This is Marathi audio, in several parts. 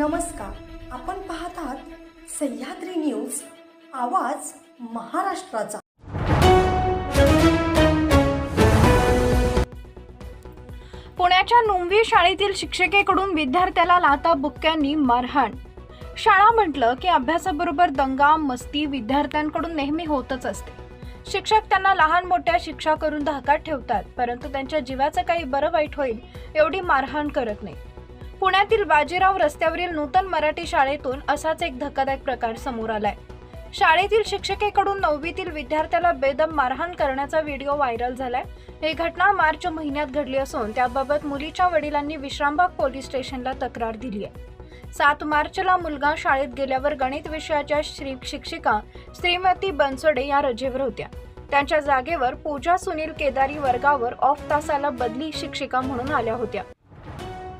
नमस्कार. आपण पाहत आहात सह्याद्री न्यूज आवाज महाराष्ट्राचा. पुण्याच्या नुंबी शाळेतील शिक्षिकेकडून विद्यार्थ्याला लाता बुक्क्यांनी मारहाण. शाळा म्हटलं की अभ्यासाबरोबर दंगा मस्ती विद्यार्थ्यांकडून नेहमी होतच असते. शिक्षक त्यांना लहान मोठ्या शिक्षा करून धाकात ठेवतात परंतु त्यांच्या जीवाचं काही बरं वाईट होईल एवढी मारहाण करत नाही. पुण्यातील बाजीराव रस्त्यावरील नूतन मराठी शाळेतून असाच एक धक्कादायक प्रकार समोर आलाय. शाळेतील शिक्षिकेकडून नववीतील विद्यार्थ्याला बेदम मारहाण करण्याचा व्हिडिओ व्हायरल झालाय. ही घटना मार्च महिन्यात घडली असून त्याबाबत मुलीच्या वडिलांनी विश्रामबाग पोलीस स्टेशनला तक्रार दिली आहे सात मार्चला मुलगा शाळेत गेल्यावर गणित विषयाच्या श्री शिक्षिका श्रीमती बनसोडे या रजेवर होत्या. त्यांच्या जागेवर पूजा सुनील केदारी वर्गावर ऑफ तासाला बदली शिक्षिका म्हणून आल्या होत्या.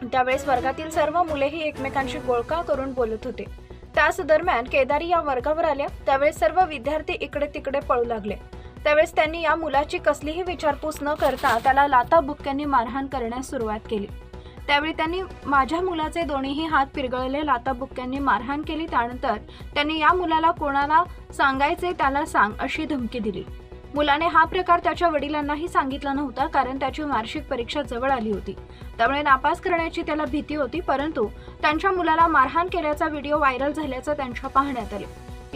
त्यावेळेस वर्गातील सर्व मुलेही एकमेकांशी गोळका करून बोलत होते. त्याच दरम्यान केदारी या वर्गावर आल्या. त्यावेळेस सर्व विद्यार्थी इकडे तिकडे पळू लागले. त्यावेळेस त्यांनी या मुलाची कसलीही विचारपूस न करता त्याला लाता बुक्क्यांनी मारहाण करण्यास सुरुवात केली. त्यावेळी त्यांनी माझ्या मुलाचे दोन्हीही हात पिरगळले लाता बुक्क्यांनी मारहाण केली. त्यानंतर त्यांनी या मुलाला कोणाला सांगायचे त्याला सांग अशी धमकी दिली. मुलाने हा प्रकार त्याच्या वडिलांनाही सांगितला नव्हता कारण त्याची वार्षिक परीक्षा जवळ आली होती. त्यामुळे नापास करण्याची त्याला भीती होती परंतु त्यांच्या मुलाला मारहाण केल्याचा व्हिडिओ व्हायरल झाल्याचं त्यांच्या पाहण्यात आले.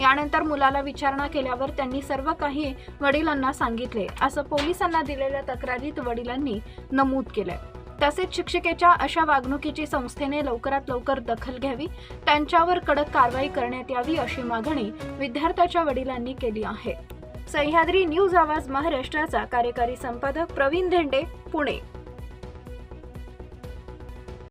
यानंतर मुलाला विचारणा केल्यावर त्यांनी सर्व काही वडिलांना सांगितले असं पोलिसांना दिलेल्या तक्रारीत वडिलांनी नमूद केलंय. तसेच शिक्षिकेच्या अशा वागणुकीची संस्थेने लवकरात लवकर दखल घ्यावी त्यांच्यावर कडक कारवाई करण्यात यावी अशी मागणी विद्यार्थ्याच्या वडिलांनी केली आहे. सह्याद्री न्यूज आवाज महाराष्ट्राचा कार्यकारी संपादक प्रवीण धेंडे पुणे.